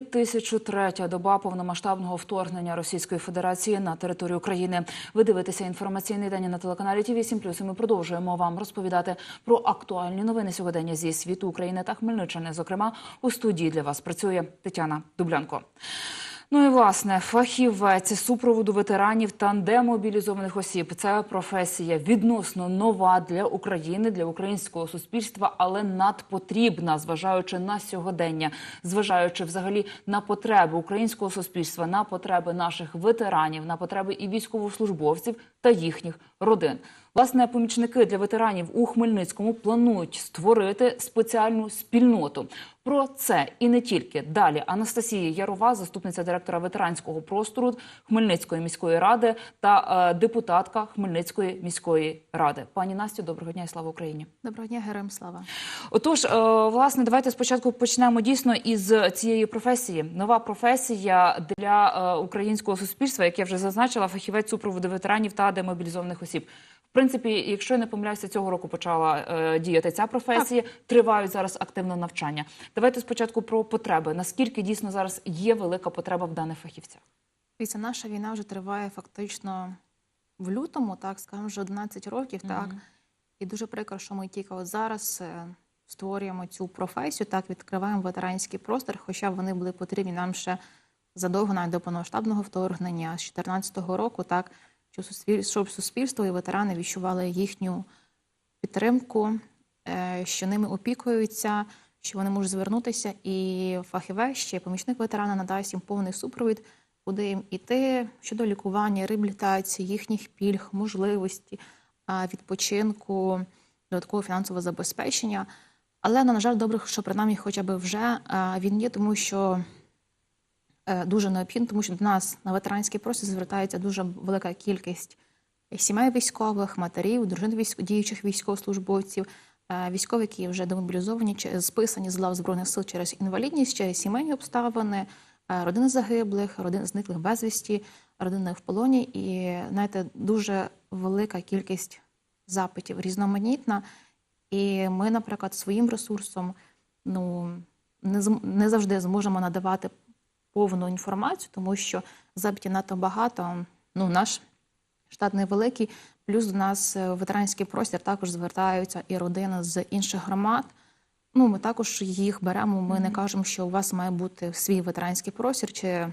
1003-я доба повномасштабного вторгнення Російської Федерації на територію України. Ви дивитеся інформаційний день на телеканалі ТІВІ 7 і Ми продовжуємо вам розповідати про актуальні новини сьогодення зі світу України та Хмельниччини. Зокрема, у студії для вас працює Тетяна Дублянко. Ну і власне фахівець супроводу ветеранів та демобілізованих осіб. Це професія відносно нова для України, для українського суспільства, але надпотрібна, зважаючи на сьогодення, зважаючи взагалі на потреби українського суспільства, на потреби наших ветеранів, на потреби і військовослужбовців та їхніх родин. Власне, помічники для ветеранів у Хмельницькому планують створити спеціальну спільноту. Про це і не тільки далі. Анастасія Ярова, заступниця директора ветеранського простору Хмельницької міської ради та е, депутатка Хмельницької міської ради. Пані Настю, доброго дня і слава Україні. Доброго дня, героям слава. Отож, е, власне, давайте спочатку почнемо дійсно із цієї професії. Нова професія для е, українського суспільства, як я вже зазначила, фахівець супроводу ветеранів та демобілізованих осіб. В принципі, якщо я не помиляюся, цього року почала е, діяти ця професія. Тривають зараз активне навчання. Давайте спочатку про потреби. Наскільки дійсно зараз є велика потреба в даних фахівцях? Дивіться, наша війна вже триває фактично в лютому, так скажемо, вже 11 років, так. І дуже прикро, що ми тільки от зараз е, створюємо цю професію, так відкриваємо ветеранський простір, хоча вони були потрібні нам ще задовго навіть до повномасштабного вторгнення з 2014 року, так щоб суспільство і ветерани відчували їхню підтримку, е, що ними опікуються, що вони можуть звернутися, і фахівець, ще помічник ветерана надасть їм повний супровід, куди їм іти щодо лікування, реабілітації, їхніх пільг, можливості, відпочинку, додаткового фінансового забезпечення. Але на жаль, добре, що принаймні хоча б вже він є, тому що е, дуже необхідно, тому що до нас на ветеранський простір звертається дуже велика кількість сімей військових, матерів, дружин військ... діючих військовослужбовців, військові, які вже демобілізовані, списані з лав збройних сил через інвалідність, через сімейні обставини, е, родини загиблих, родини зниклих безвісті, родини в полоні. І знаєте, дуже велика кількість запитів, різноманітна. І ми, наприклад, своїм ресурсом ну, не, не завжди зможемо надавати повну інформацію, тому що запитів надто багато. Ну, наш штат невеликий, плюс до нас е, в ветеранський простір також звертаються і родини з інших громад. Ну, ми також їх беремо. Ми не кажемо, що у вас має бути свій ветеранський простір чи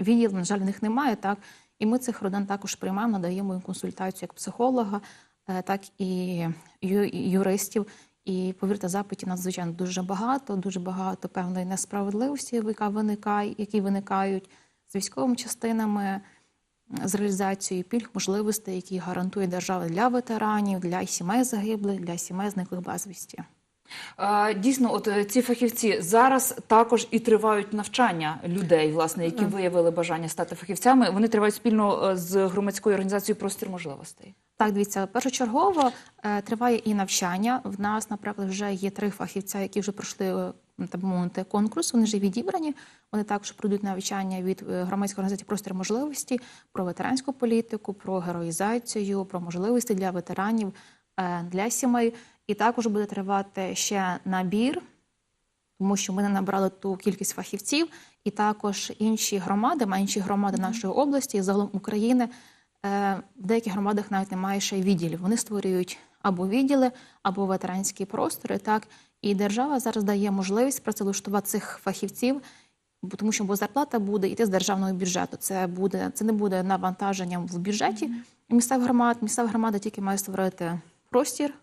відділ, на жаль, в них немає. Так і ми цих родин також приймаємо, надаємо їм консультацію як психолога, е, так і юристів. І повірте, запитів надзвичайно дуже багато, дуже багато певної несправедливості, яка виникає, які виникають з військовими частинами, з реалізацією пільг, можливостей, які гарантує держава для ветеранів, для сімей загиблих, для сімей зниклих безвісті. Е, Дійсно, от е, ці фахівці зараз також і тривають навчання людей, власне, які виявили бажання стати фахівцями. Вони тривають спільно е, з громадською організацією Простір можливостей. Так, дивіться, першочергово триває і навчання. В нас, наприклад, вже є три фахівця, які вже пройшли так мовити, конкурс. Вони вже відібрані. Вони також пройдуть навчання від громадської організації простір можливості про ветеранську політику, про героїзацію, про можливості для ветеранів, для сімей. І також буде тривати ще набір тому що ми не набрали ту кількість фахівців, і також інші громади, менші громади нашої області, і загалом України. е, В деяких громадах навіть немає ще відділів. Вони створюють або відділи, або ветеранські простори. Так і держава зараз дає можливість працевлаштувати цих фахівців, тому що бо зарплата буде йти з державного бюджету. Це буде це не буде навантаженням в бюджеті місцевих громад. Місцева громада тільки має створити простір,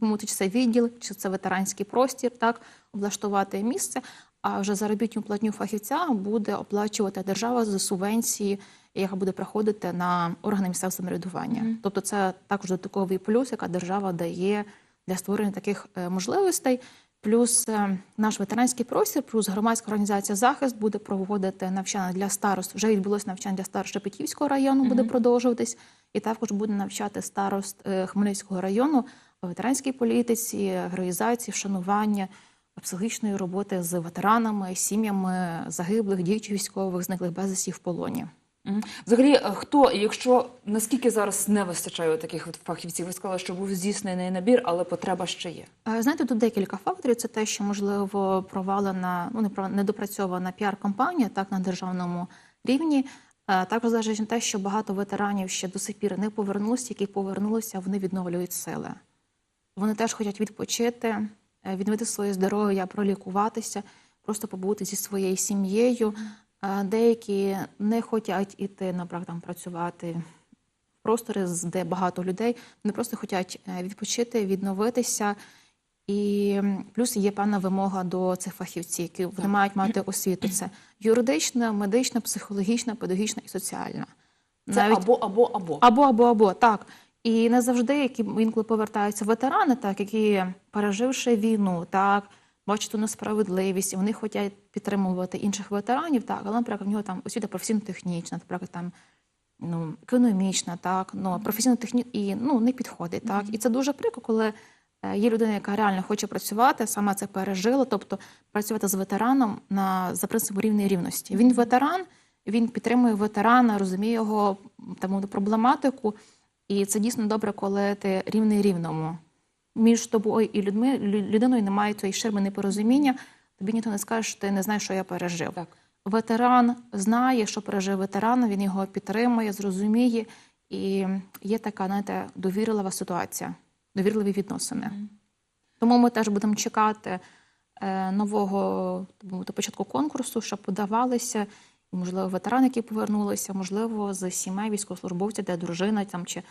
мовити, чи це відділ, чи це ветеранський простір, так облаштувати місце. А вже заробітну платню фахівця буде оплачувати держава з субвенції, яка буде приходити на органи місцевого самоврядування. Тобто, це також додатковий плюс, яка держава дає для створення таких е, можливостей. Плюс е, наш ветеранський простір, плюс громадська організація захист буде проводити навчання для старост. Вже відбулося навчання для старост Шепетівського району, буде продовжуватись, і також буде навчати старост е, Хмельницького району ветеранській політиці, героїзації, вшанування, психологічної роботи з ветеранами, сім'ями загиблих, діючих військових, зниклих безвісті в полоні. Взагалі, е, хто, якщо наскільки зараз не вистачає таких фахівців, ви сказали, що був здійснений набір, але потреба ще є. Е, Знаєте, тут декілька факторів. Це те, що можливо провалена, ну не недопрацьована піар-кампанія так на державному рівні. Е, Також залежить на те, що багато ветеранів ще до сих пір не повернулися, які повернулися, вони відновлюють сили. Вони теж хочуть відпочити, е, відновити своє здоров'я, пролікуватися, просто побути зі своєю сім'єю. Е, Деякі не хочуть іти, наприклад, там, працювати в простори, де багато людей. Вони просто хочуть е, відпочити, відновитися. І плюс є певна вимога до цих фахівців, які вони мають мати освіту. Це юридична, медична, психологічна, педагогічна і соціальна. Це Навіть або, або, або. або, або, або, так. І не завжди, які інколи повертаються ветерани, так, які переживши війну, так, бачать ту несправедливість, і вони хочуть підтримувати інших ветеранів, так, але, наприклад, в нього там освіта професійно-технічна, наприклад, там ну, економічна, так, ну, професійно-технічна і ну, не підходить. Так. І це дуже прикро, коли е, є людина, яка реально хоче працювати, сама це пережила, тобто працювати з ветераном на, за принципом рівної рівності. Він ветеран, він підтримує ветерана, розуміє його там, проблематику. І це дійсно добре, коли ти рівний рівному. Між тобою і людьми, людиною немає цієї ширми непорозуміння. Тобі ніхто не скаже, що ти не знаєш, що я пережив. Так. Ветеран знає, що пережив ветеран, він його підтримує, зрозуміє. І є така, знаєте, довірлива ситуація, довірливі відносини. Тому ми теж будемо чекати е, нового тобто, до початку конкурсу, щоб подавалися, можливо, ветерани, які повернулися, можливо, з сімей військовослужбовця, де дружина там чи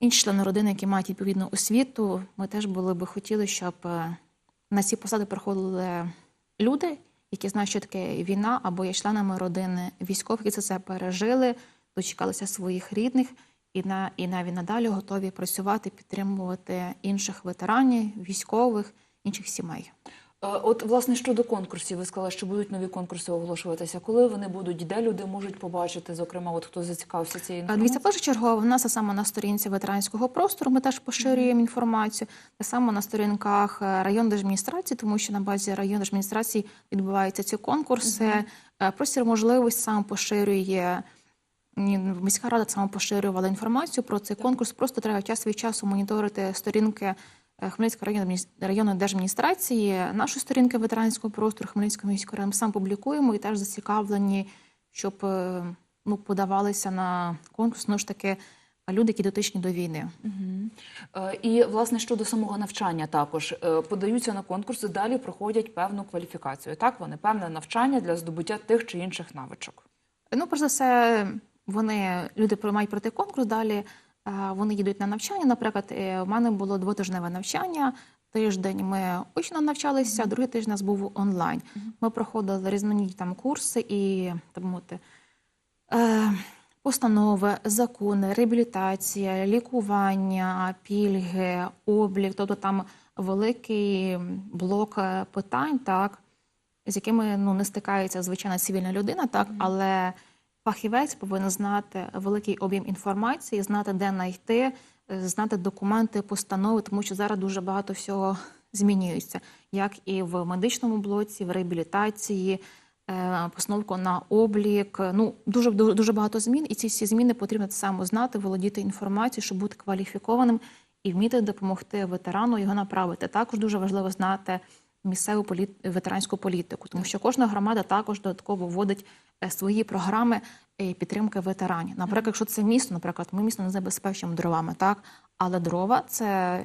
інші члени родини, які мають відповідну освіту. Ми теж були би хотіли, щоб е, на ці посади приходили люди, які знають, що таке війна, або є членами родини військових, які це все пережили, дочекалися своїх рідних. І на і навіть надалі готові працювати, підтримувати інших ветеранів, військових, інших сімей. От, власне, щодо конкурсів, ви сказали, що будуть нові конкурси оголошуватися. Коли вони будуть, де люди можуть побачити, зокрема, от хто зацікавився цією інформацією? Дивіться, першочергово в нас саме на сторінці ветеранського простору. Ми теж поширюємо інформацію. Так само на сторінках е, райондержадміністрації, тому що на базі райондержадміністрації відбуваються ці конкурси. Е, Простір можливість сам поширює. Міська рада саме поширювала інформацію про цей конкурс. Просто треба час від часу моніторити сторінки е, Хмельницької районної адміністр- районної держадміністрації, наші сторінки ветеранського простору Хмельницького міського району. Сам публікуємо і теж зацікавлені, щоб е, ну, подавалися на конкурс, ну ж таки, люди, які дотичні до війни. Е, І власне щодо самого навчання також подаються на конкурси, далі проходять певну кваліфікацію. Так, вони певне навчання для здобуття тих чи інших навичок. Ну, перш за все, вони люди мають пройти конкурс. Далі вони їдуть на навчання. Наприклад, е, у мене було двотижневе навчання. Тиждень ми очно навчалися, другий тиждень у нас був онлайн. Ми проходили різноманітні там курси і так мовити. Е, Постанови, закони, реабілітація, лікування, пільги, облік, тобто там великий блок е, питань, так, з якими ну, не стикається звичайна цивільна людина, так, але фахівець повинен знати великий об'єм інформації, знати, де знайти, е, знати документи, постанови, тому що зараз дуже багато всього змінюється, як і в медичному блоці, в реабілітації, е, постановку на облік. Ну дуже дуже багато змін, і ці всі зміни потрібно само знати, володіти інформацією, щоб бути кваліфікованим і вміти допомогти ветерану його направити. Також дуже важливо знати місцеву полі... ветеранську політику, тому що кожна громада також додатково вводить е, свої програми е, підтримки ветеранів. Наприклад, якщо це місто, наприклад, ми місто не забезпечуємо дровами, так але дрова це.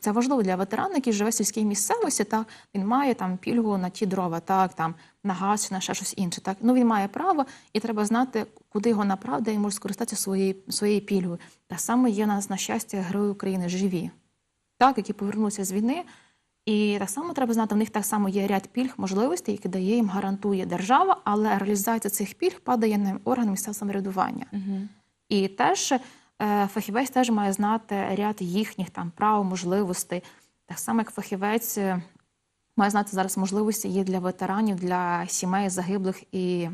Це важливо для ветерана, який живе в сільській місцевості. Так він має там пільгу на ті дрова, так там на газ, на ще щось інше. Так ну він має право, і треба знати, куди його направити, і може скористатися своєю своєю пільгою. Так само є у нас на щастя герої України живі, так які повернулися з війни. І так само треба знати, в них так само є ряд пільг, можливостей, які дає їм гарантує держава, але реалізація цих пільг падає на орган місцевого самоврядування. І теж е, фахівець теж має знати ряд їхніх там прав, можливостей. Так само, як фахівець е, має знати зараз можливості є для ветеранів, для сімей загиблих і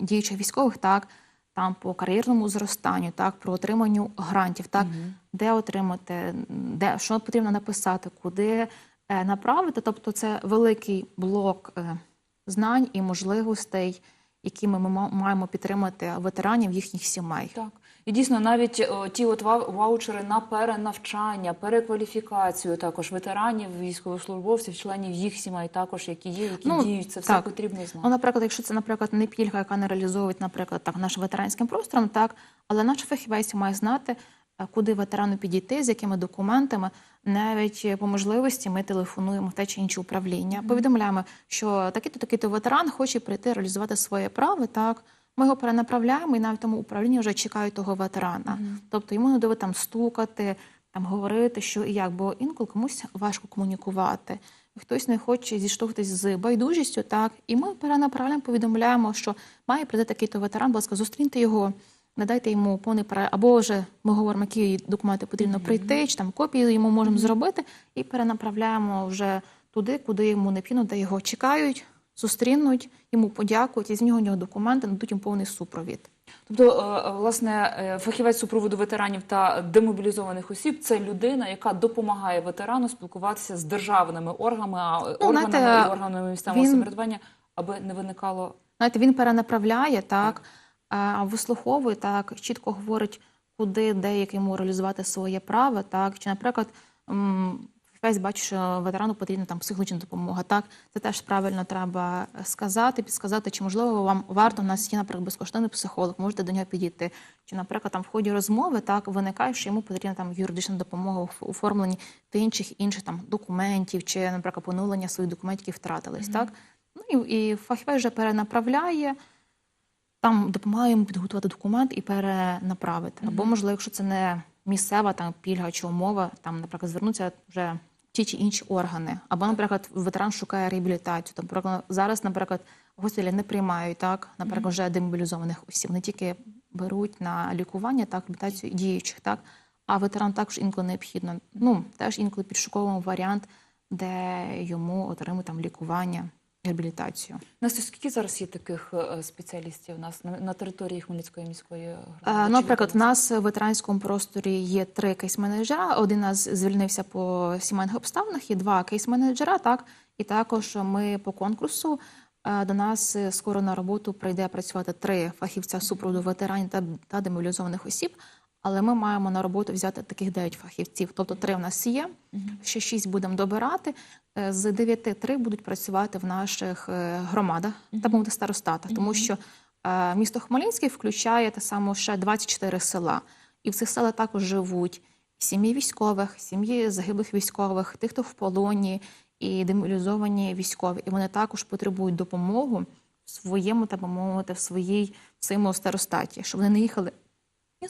діючих військових, так там по кар'єрному зростанню, так про отриманню грантів, так де отримати, де що потрібно написати, куди направити. Тобто, це великий блок е, знань і можливостей. якими ми ма- маємо підтримати ветеранів їхніх сімей. Так. І дійсно, навіть е, ті от ваучери на перенавчання, перекваліфікацію також ветеранів, військовослужбовців, членів їх сімей, також які є, які Ну, діють, це все так. потрібно Ну, наприклад, якщо це, наприклад, не пільга, яка не реалізовують, наприклад, так, нашим ветеранським простором, так, але наш фахівець має знати, е, куди ветерану підійти, з якими документами. Навіть е, по можливості ми телефонуємо в те чи інше управління, повідомляємо, що такий-то такий-то ветеран хоче прийти реалізувати своє право. Так ми його перенаправляємо, і навіть тому управління вже чекають того ветерана. Тобто йому не доводить там стукати, там говорити, що і як, бо інколи комусь важко комунікувати. Хтось не хоче зіштовхуватись з байдужістю, так і ми перенаправляємо, повідомляємо, що має прийти такий-то ветеран, будь ласка, зустріньте його, надайте йому повний пере... або вже ми говоримо, які документи потрібно прийти, чи там копії йому можемо зробити, і перенаправляємо вже туди, куди йому необхідно, де його чекають, зустрінуть, йому подякують, і з нього нього документи нададуть йому повний супровід. Тобто, е, е, власне, е, фахівець супроводу ветеранів та демобілізованих осіб це людина, яка допомагає ветерану спілкуватися з державними органами, е, органами Ну, знаєте, і органами місцевого він- самоврядування, аби не виникало Знаєте, він перенаправляє так, вислуховує так, чітко говорить, куди, де, як йому реалізувати своє право. Так, чи, наприклад, весь бачить, що ветерану потрібна там психологічна допомога. Так, це теж правильно треба сказати, підсказати, чи можливо вам варто у нас є, наприклад, безкоштовний психолог, можете до нього підійти. Чи, наприклад, там в ході розмови так виникає, що йому потрібна там юридична допомога ф- оформленні інших інших там документів, чи, наприклад, поновлення своїх документів, які втратились. Так, ну і, і фахівець вже перенаправляє. Там допомагає йому підготувати документ і перенаправити. Або, можливо, якщо це не місцева там пільга чи умова, там, наприклад, звернуться вже ті чи інші органи. Або, наприклад, ветеран шукає реабілітацію. Там, наприклад, зараз, наприклад, госпіталі не приймають так, наприклад, вже демобілізованих осіб. Вони тільки беруть на лікування так, реабілітацію діючих, так. А ветеран також інколи необхідно. Ну, теж інколи підшуковуємо варіант, де йому отримують там лікування, реабілітацію. Настя, скільки зараз є таких е, спеціалістів у нас на, території Хмельницької міської громади? Ну, наприклад, в нас в ветеранському просторі є три кейс-менеджера. Один нас звільнився по сімейних обставинах, є два кейс-менеджера. Так і також ми по конкурсу е, до нас е, скоро на роботу прийде працювати три фахівця супроводу ветеранів та демобілізованих осіб. Але ми маємо на роботу взяти таких дев'ять фахівців. Тобто три в нас є, ще шість будемо добирати. Е, З дев'яти три будуть працювати в наших е, громадах та мовити старостатах, тому що е, місто Хмельницький включає те саме ще 24 села. І в цих селах також живуть сім'ї військових, сім'ї загиблих військових, тих, хто в полоні, і демобілізовані військові. І вони також потребують допомоги в своєму, так би мовити, в своїй в своєму старостаті, щоб вони не їхали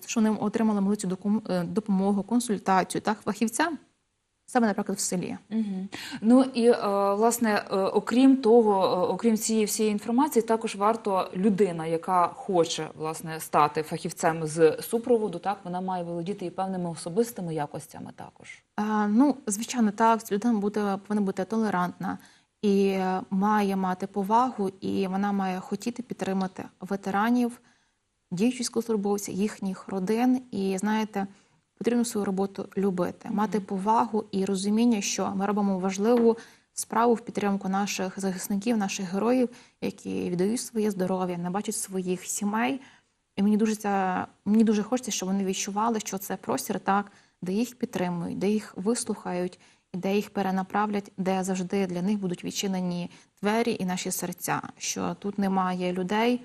що вони отримали докум- е, допомогу, консультацію, так, фахівця саме, наприклад, в селі. Ну і е, власне, е, окрім того, е, окрім цієї всієї інформації, також варто людина, яка хоче власне стати фахівцем з супроводу, так вона має володіти і певними особистими якостями також. Ну, звичайно, так, людина буде, повинна бути толерантна і має мати повагу, і вона має хотіти підтримати ветеранів, діючих військовослужбовців, їхніх родин. І знаєте, потрібно свою роботу любити, мати повагу і розуміння, що ми робимо важливу справу в підтримку наших захисників, наших героїв, які віддають своє здоров'я, не бачать своїх сімей. І мені дуже ця, мені дуже хочеться, щоб вони відчували, що це простір так, де їх підтримують, де їх вислухають, і де їх перенаправлять, де завжди для них будуть відчинені двері і наші серця. Що тут немає людей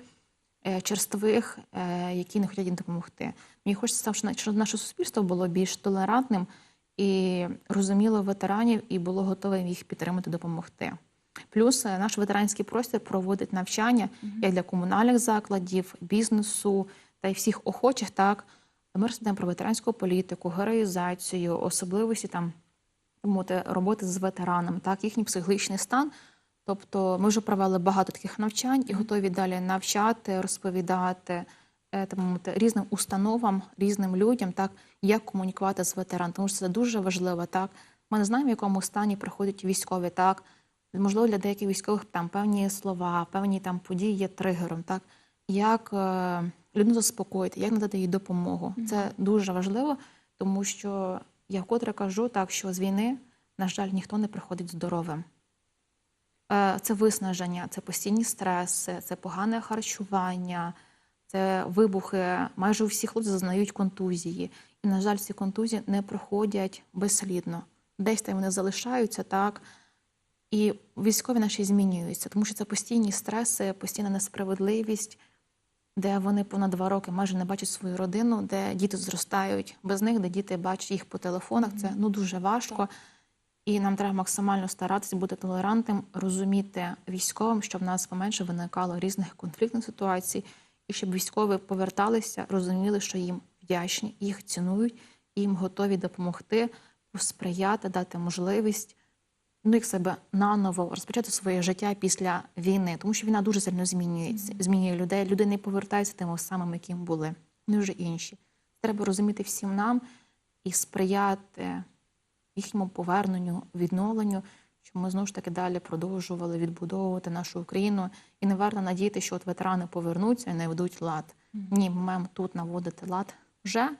черствих, е, які не хочуть їм допомогти. Мені хочеться, щоб наше суспільство було більш толерантним і розуміло ветеранів, і було готове їх підтримати, допомогти. Плюс е, наш ветеранський простір проводить навчання як для комунальних закладів, бізнесу та й всіх охочих. Так ми розповідаємо про ветеранську політику, героїзацію, особливості там роботи з ветеранами, так їхній психологічний стан. Тобто ми вже провели багато таких навчань і готові далі навчати, розповідати е, мовити, різним установам, різним людям, так як комунікувати з ветераном. Тому що це дуже важливо. Так ми не знаємо, в якому стані приходять військові. Так можливо, для деяких військових там певні слова, певні там події є тригером. Так як е, людину заспокоїти, як надати їй допомогу. Це дуже важливо, тому що я вкотре кажу так, що з війни, на жаль, ніхто не приходить здоровим. Е, Це виснаження, це постійні стреси, це погане харчування, це вибухи. Майже усі хлопці зазнають контузії. І, на жаль, ці контузії не проходять безслідно. Десь там вони залишаються, так. І військові наші змінюються, тому що це постійні стреси, постійна несправедливість, де вони понад два роки майже не бачать свою родину, де діти зростають без них, де діти бачать їх по телефонах. Це ну дуже важко. І нам треба максимально старатися бути толерантним, розуміти військовим, щоб в нас поменше виникало різних конфліктних ситуацій, і щоб військові поверталися, розуміли, що їм вдячні, їх цінують, їм готові допомогти, посприяти, дати можливість ну, як себе наново розпочати своє життя після війни, тому що війна дуже сильно змінюється, змінює людей. Люди не повертаються тими самими, яким були. Вони вже інші. Треба розуміти всім нам і сприяти їхньому поверненню, відновленню, щоб ми знову ж таки далі продовжували відбудовувати нашу Україну. І не варто надіяти, що от ветерани повернуться і наведуть лад. Ні, ми маємо тут наводити лад вже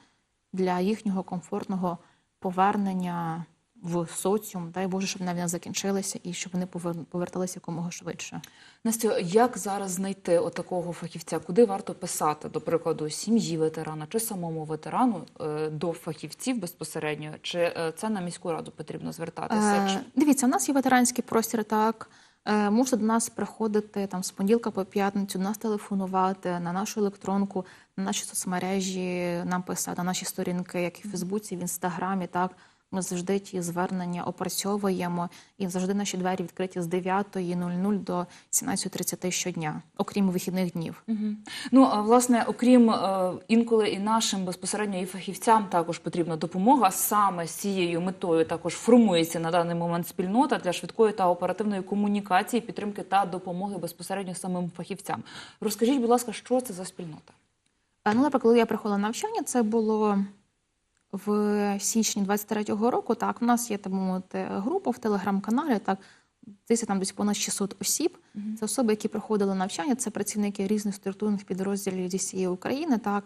для їхнього комфортного повернення в соціум. Дай Боже, щоб навіть закінчилася і щоб вони повер- поверталися якомога швидше. Настю, як зараз знайти отакого фахівця? Куди варто писати, до прикладу, сім'ї ветерана чи самому ветерану е, до фахівців безпосередньо? Чи е, це на міську раду потрібно звертатися? Е, дивіться, у нас є ветеранський простір, так. Е, можете до нас приходити там з понеділка по п'ятницю, нас телефонувати на нашу електронку, на наші соцмережі, нам писати на наші сторінки, як і в Фейсбуці, в Інстаграмі. Так ми завжди ті звернення опрацьовуємо, і завжди наші двері відкриті з 9.00 до 17.30 щодня, окрім вихідних днів. Мгм. Ну, а власне, окрім е, інколи і нашим безпосередньо і фахівцям також потрібна допомога. Саме з цією метою також формується на даний момент спільнота для швидкої та оперативної комунікації, підтримки та допомоги безпосередньо самим фахівцям. Розкажіть, будь ласка, що це за спільнота? Е, Ну, наприклад, коли я приходила на навчання, це було в січні 23-го року. Так, у нас є би мовити група в телеграм-каналі. Так, десь там десь понад 600 осіб. Це особи, які проходили навчання, це працівники різних структурних підрозділів зі всієї України. Так.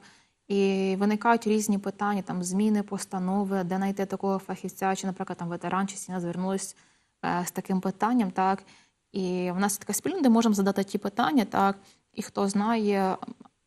І виникають різні питання, там зміни, постанови, де знайти такого фахівця, чи, наприклад, там ветеран чи сім'я звернулись е, з таким питанням, так. І в нас є така спільна, де можемо задати ті питання, так, і хто знає,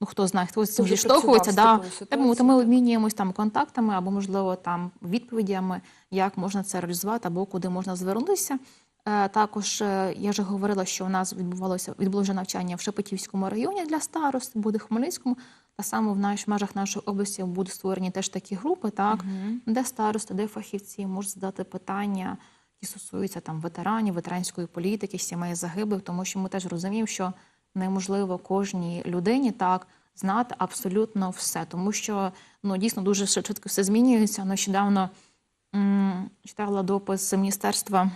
ну хто знає, хто з цим зіштовхується, да, з такою ми, обмінюємось там контактами або, можливо, там відповідями, як можна це реалізувати, або куди можна звернутися. Е, Також е, я вже говорила, що у нас відбувалося відбулося навчання в Шепетівському районі для старост, буде в Хмельницькому. Та саме в наш, межах нашої області будуть створені теж такі групи, так, де старости, де фахівці можуть задати питання, які стосуються там ветеранів, ветеранської політики, сімей загиблих, тому що ми теж розуміємо, що неможливо кожній людині так знати абсолютно все, тому що ну дійсно дуже швидко все змінюється. Нещодавно м, читала допис Міністерства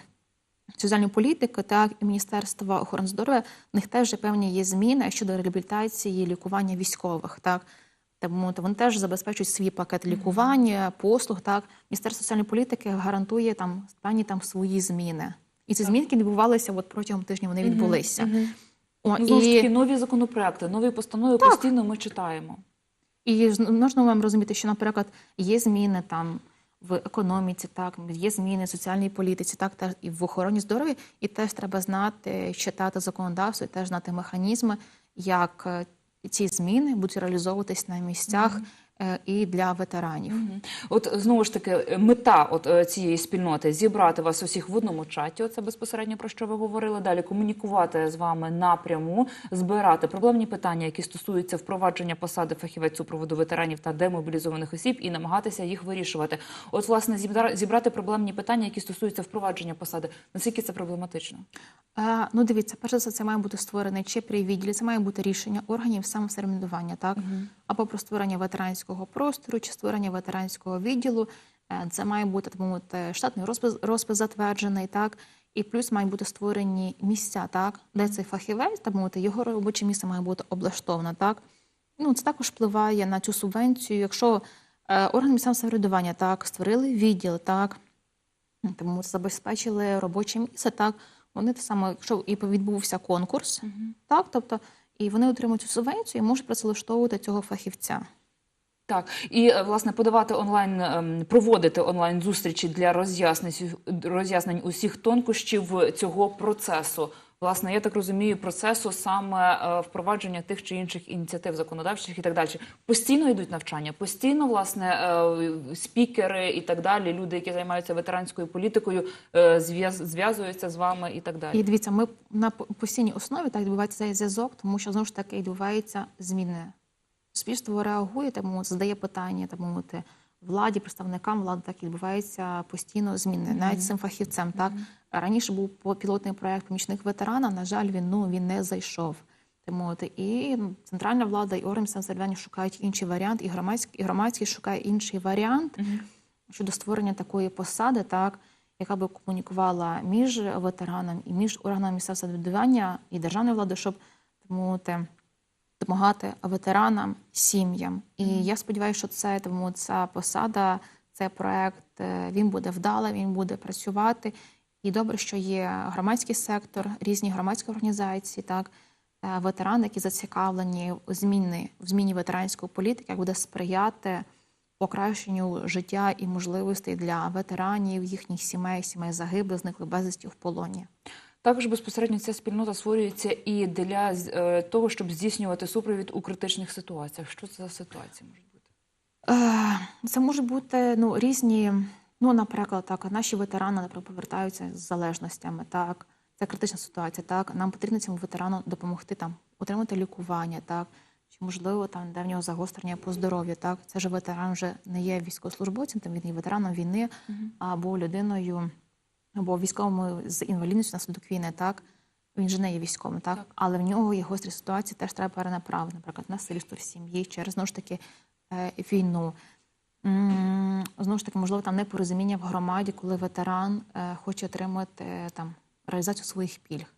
соціальної політики, так і Міністерства охорони здоров'я. В них теж певні є зміни щодо реабілітації, лікування військових. Так тому то вони теж забезпечують свій пакет лікування, послуг. Так, Міністерство соціальної політики гарантує там певні там свої зміни. І ці зміни які відбувалися от протягом тижня. Вони відбулися. О, Ну, знову ж і... нові законопроекти, нові постанови постійно ми читаємо. І можна вам розуміти, що, наприклад, є зміни там в економіці, так є зміни в соціальній політиці, так та і в охороні здоров'я, і теж треба знати, читати законодавство, і теж знати механізми, як е, ці зміни будуть реалізовуватись на місцях е, і для ветеранів. От знову ж таки, мета от е, цієї спільноти зібрати вас усіх в одному чаті. Оце безпосередньо про що ви говорили. Далі комунікувати з вами напряму, збирати проблемні питання, які стосуються впровадження посади фахівець супроводу ветеранів та демобілізованих осіб, і намагатися їх вирішувати. От, власне, зібра- зібрати проблемні питання, які стосуються впровадження посади. Наскільки це проблематично? Е, ну, дивіться, перш за все, це має бути створений чи при відділі, це має бути рішення органів самосередування, так? Або про створення ветеранського простору, чи створення ветеранського відділу. Е, Це має бути так мовити, штатний розпис, розпис затверджений, так? І плюс мають бути створені місця, так, де цей фахівець, мовити, його робоче місце має бути облаштоване, так? Ну, це також впливає на цю субвенцію. Якщо е, органи місцевого самоврядування так створили відділ, так тому забезпечили робоче місце. Так вони те саме, якщо і відбувся конкурс, так тобто і вони отримують цю субвенцію і можуть працевлаштовувати цього фахівця. Так, і е, власне подавати онлайн, ем, проводити онлайн зустрічі для роз'яснень роз'яснень усіх тонкощів цього процесу власне, я так розумію, процесу саме е, впровадження тих чи інших ініціатив законодавчих і так далі. Постійно йдуть навчання, постійно власне е, спікери і так далі. Люди, які займаються ветеранською політикою, е, зв'язуються з вами і так далі. І дивіться, ми на постійній основі так відбувається цей зв'язок, тому що знову ж таки відбуваються зміни. Суспільство реагує, тому задає питання, мовити, владі, представникам влади, так і відбуваються постійно зміни. Навіть цим фахівцем. Так раніше був пілотний проект помічник ветерана. На жаль, він ну він не зайшов. Так. І ну, центральна влада і органи самоврядування шукають інший варіант, і громадський, і громадський шукає інший варіант щодо створення такої посади, так яка би комунікувала між ветераном і між органами місцевого самоврядування і державною владою, щоб так мовити, допомагати ветеранам, сім'ям. І я сподіваюся, що це тому ця посада, цей проект е, він буде вдалий, він буде працювати. І добре, що є громадський сектор, різні громадські організації, так е, ветерани, які зацікавлені у зміни в зміні ветеранської політики, як буде сприяти покращенню життя і можливостей для ветеранів, їхніх сімей, сімей загиблих, зниклих безвісті в полоні. Також безпосередньо ця спільнота створюється і для е, того, щоб здійснювати супровід у критичних ситуаціях. Що це за ситуації можуть бути? Е, Це може бути ну, різні, ну, наприклад, так, наші ветерани, наприклад, повертаються з залежностями, так, це критична ситуація, так, нам потрібно цьому ветерану допомогти там, отримати лікування, так, чи можливо там де в нього загострення по здоров'ю, так, це ж ветеран вже не є військовослужбовцем, там він є ветераном війни або людиною, або військовим з інвалідністю внаслідок війни, так, він же не є військовим, так? Так. але в нього є гострі ситуації, теж треба перенаправити, наприклад, насильство в сім'ї, через знову ж таки е, війну. Знову ж таки, можливо, там непорозуміння в громаді, коли ветеран е, хоче отримати е, там реалізацію своїх пільг,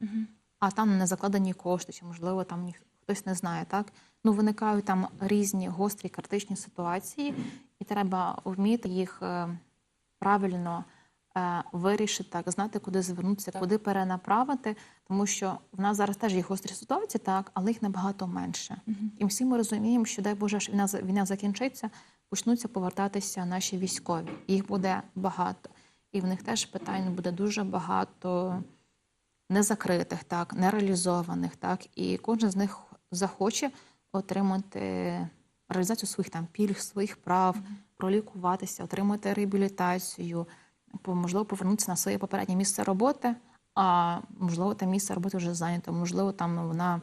а там не закладені кошти, чи можливо там ніх- хтось не знає, так? Ну виникають там різні гострі критичні ситуації, і треба вміти їх е, правильно е, вирішити, так, знати, куди звернутися, Так. куди перенаправити, тому що в нас зараз теж є гострі ситуації, так, але їх набагато менше. І всі ми розуміємо, що дай Боже, що війна, війна закінчиться, почнуться повертатися наші військові. Їх буде багато. І в них теж питань буде дуже багато незакритих, так, нереалізованих, так, і кожен з них захоче отримати реалізацію своїх там пільг, своїх прав, пролікуватися, отримати реабілітацію, можливо, повернутися на своє попереднє місце роботи, а можливо, там місце роботи вже зайнято, можливо, там вона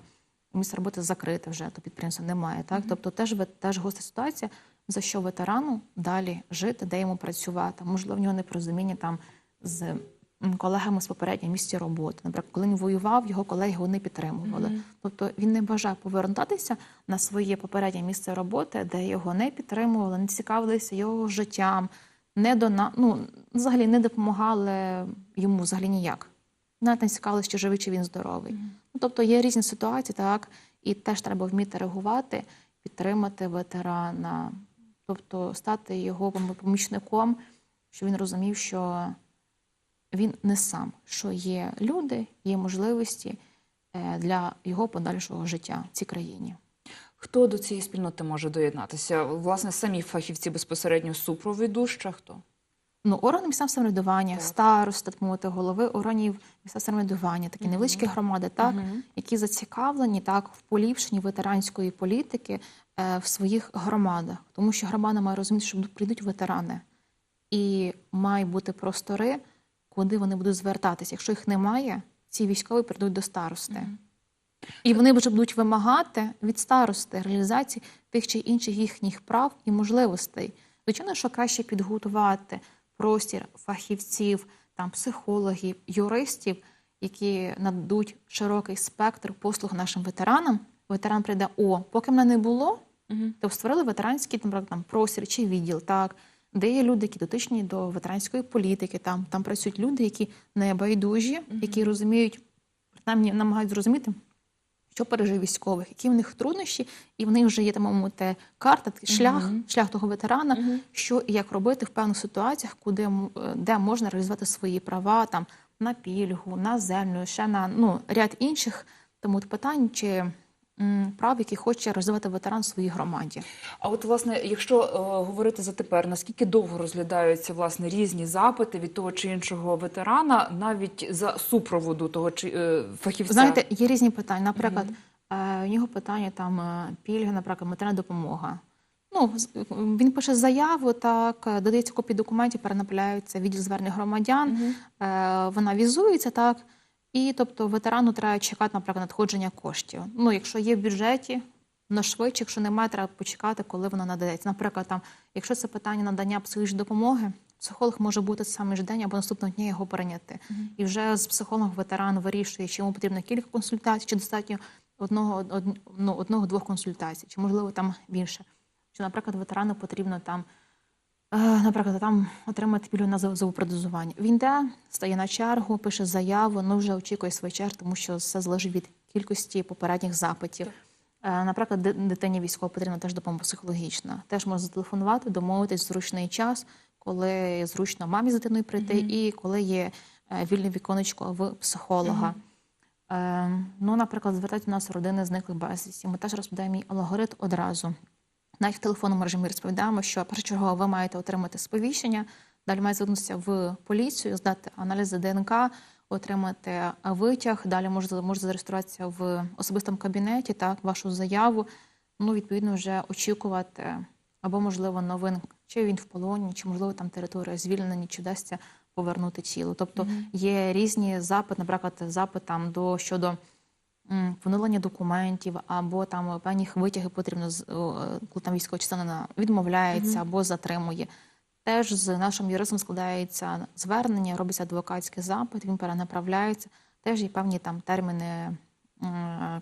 місце роботи закрите вже, то підприємства немає. Так? Тобто теж, теж гостра ситуація, за що ветерану далі жити, де йому працювати. Можливо, в нього непорозуміння там з колегами з попереднього місця роботи. Наприклад, коли він воював, його колеги його не підтримували. Тобто він не бажав повертатися на своє попереднє місце роботи, де його не підтримували, не цікавилися його життям, не дона... ну, взагалі не допомагали йому взагалі ніяк. Навіть не цікавилися, чи живий, чи він здоровий. Ну, тобто є різні ситуації, так, і теж треба вміти реагувати, підтримати ветерана, тобто стати його помічником, щоб він розумів, що він не сам, що є люди, є можливості е, для його подальшого життя в цій країні. Хто до цієї спільноти може доєднатися? Власне, самі фахівці безпосередньо супровіду, ще хто? Ну, органи місцевого самоврядування, староста, мовити, голови органів місцевого самоврядування, такі невеличкі громади, так, які зацікавлені так в поліпшенні ветеранської політики е, в своїх громадах, тому що громада має розуміти, що прийдуть ветерани, і мають бути простори, куди вони будуть звертатися. Якщо їх немає, ці військові прийдуть до старости. І вони вже будуть вимагати від старости реалізації тих чи інших їхніх прав і можливостей. Звичайно, що краще підготувати простір фахівців, там психологів, юристів, які нададуть широкий спектр послуг нашим ветеранам. Ветеран прийде: о, поки мене не було, то створили ветеранський там, там простір чи відділ, так, де є люди, які дотичні до ветеранської політики. Там, там працюють люди, які не байдужі, які розуміють, принаймні намагаються зрозуміти, що пережив військових, які в них труднощі, і в них вже є там мовити карта, шлях, шлях того ветерана, що і як робити в певних ситуаціях, куди де можна реалізувати свої права там на пільгу, на землю, ще на ну ряд інших тому питань, чи прав, які хоче розвивати ветеран в своїй громаді. А от власне, якщо е, говорити за тепер, наскільки довго розглядаються власне різні запити від того чи іншого ветерана, навіть за супроводу того чи е, фахівця? Знаєте, є різні питання. Наприклад, е, у нього питання там е, пільги, наприклад, матеріальна допомога. Ну, він пише заяву, так, е, додається копії документів, перенаправляються відділ звернень громадян, е, вона візується, так. І тобто ветерану треба чекати, наприклад, надходження коштів. Ну, якщо є в бюджеті, на швидше, якщо немає, треба почекати, коли вона надається. Наприклад, там, якщо це питання надання психологічної допомоги, психолог може бути саме ж день або наступного дня його прийняти. І вже з психологом ветеран вирішує, чи йому потрібно кілька консультацій, чи достатньо одного, од, ну, одного-двох консультацій, чи можливо там більше. Чи, наприклад, ветерану потрібно там, наприклад, там отримати пільгу на зоопродозування. Він йде, стає на чергу, пише заяву, ну вже очікує свій черг, тому що все залежить від кількості попередніх запитів. Е, Наприклад, дитині військово потрібна теж допомога психологічна. Теж можна зателефонувати, домовитись в зручний час, коли зручно мамі з дитиною прийти, і коли є е, вільне віконечко в психолога. Е, ну, наприклад, звертають у нас родини зниклих безвісті. Ми теж розповідаємо їй алгоритм одразу. Навіть в телефонному режимі розповідаємо, що першочергово ви маєте отримати сповіщення, далі маєте звернутися в поліцію, здати аналізи ДНК, отримати витяг. Далі може, може зареєструватися в особистому кабінеті, так, вашу заяву. Ну, відповідно, вже очікувати або, можливо, новин, чи він в полоні, чи можливо там територія звільнена, чи вдасться повернути тіло. Тобто є різні запити, наприклад, запит там до щодо поновлення документів, або там певні витяги потрібно коли там військова частина відмовляється або затримує. Теж з нашим юристом складається звернення, робиться адвокатський запит, він перенаправляється. Теж є певні там терміни,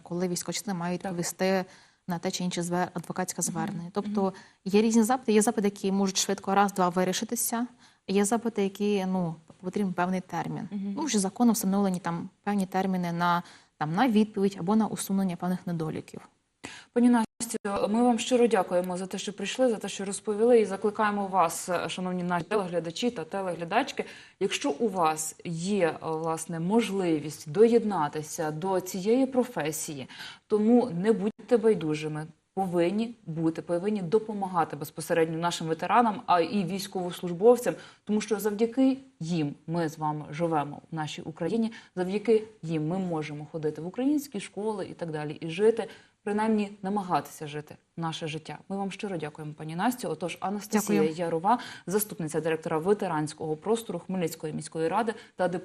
коли військова частина має відповісти на те чи інше звер- адвокатське звернення. Тобто є різні запити. Є запити, які можуть швидко раз-два вирішитися. Є запити, які ну потрібен певний термін. Ну вже законом встановлені там певні терміни на там на відповідь або на усунення певних недоліків. Пані Настю, ми вам щиро дякуємо за те, що прийшли, за те, що розповіли, і закликаємо вас, шановні наші телеглядачі та телеглядачки. Якщо у вас є власне можливість доєднатися до цієї професії, тому не будьте байдужими. Повинні бути, повинні допомагати безпосередньо нашим ветеранам, а і військовослужбовцям, тому що завдяки їм ми з вами живемо в нашій Україні. Завдяки їм ми можемо ходити в українські школи і так далі, і жити, принаймні намагатися жити наше життя. Ми вам щиро дякуємо, пані Настю. Отож, Анастасія Дякую. Ярова, заступниця директора ветеранського простору Хмельницької міської ради та депутат.